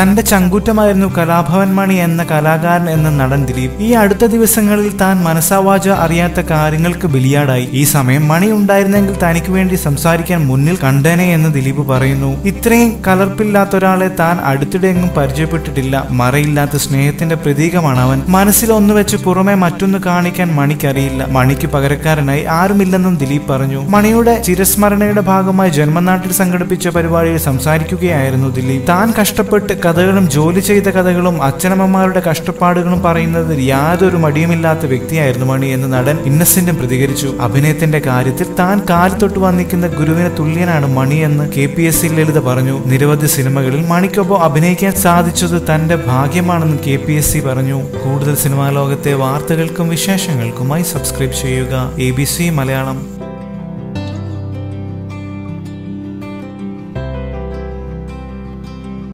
തന്റെ ചങ്കൂറ്റമായിരുന്നു കലാഭവൻ മണി എന്ന കലാകാരൻ എന്ന നടൻ ദിലീപ്. ഈ അടുത്ത ദിവസങ്ങളിൽ താൻ മനസ്സാവാച അറിയാത്ത കാര്യങ്ങൾക്ക് ബലിയാടായി. ഈ സമയം മണി ഉണ്ടായിരുന്നെങ്കിൽ തനിക്ക് വേണ്ടി സംസാരിക്കാൻ മുന്നിൽ കണ്ടേനെ എന്ന് ദിലീപ് പറയുന്നു. ഇത്രയും കലർപ്പില്ലാത്ത ഒരാളെ താൻ അടുത്തിടെ പരിചയപ്പെട്ടിട്ടില്ല. മറയില്ലാത്ത സ്നേഹത്തിന്റെ പ്രതീകമാണ് അവൻ. മനസ്സിൽ ഒന്ന് വെച്ച് പുറമെ മറ്റൊന്ന് കാണിക്കാൻ മണിക്കറിയില്ല. മണിക്ക് പകരക്കാരനായി ആരുമില്ലെന്നും ദിലീപ് പറഞ്ഞു. മണിയുടെ ചിരസ്മരണയുടെ ഭാഗമായി ജന്മനാട്ടിൽ സംഘടിപ്പിച്ച പരിപാടിയിൽ സംസാരിക്കുകയായിരുന്നു ദിലീപ്. താൻ കഷ്ടപ്പെട്ട് കഥകളും ജോലി ചെയ്ത കഥകളും അച്ഛനമ്മമാരുടെ കഷ്ടപ്പാടുകളും പറയുന്നതിൽ യാതൊരു മടിയുമില്ലാത്ത വ്യക്തിയായിരുന്നു മണി എന്ന് നടൻ ഇന്നസെന്റും പ്രതികരിച്ചു. അഭിനയത്തിന്റെ കാര്യത്തിൽ താൻ കാലത്തൊട്ട് വന്നിക്കുന്ന ഗുരുവിന് തുല്യനാണ് മണി എന്ന് K P S C Lalitha പറഞ്ഞു. നിരവധി സിനിമകളിൽ മണിക്കൊപ്പം അഭിനയിക്കാൻ സാധിച്ചത് തന്റെ ഭാഗ്യമാണെന്ന് കെ പി എസ് സി പറഞ്ഞു. കൂടുതൽ സിനിമാ ലോകത്തെ വാർത്തകൾക്കും വിശേഷങ്ങൾക്കുമായി സബ്സ്ക്രൈബ് ചെയ്യുക. A B C Malayalam.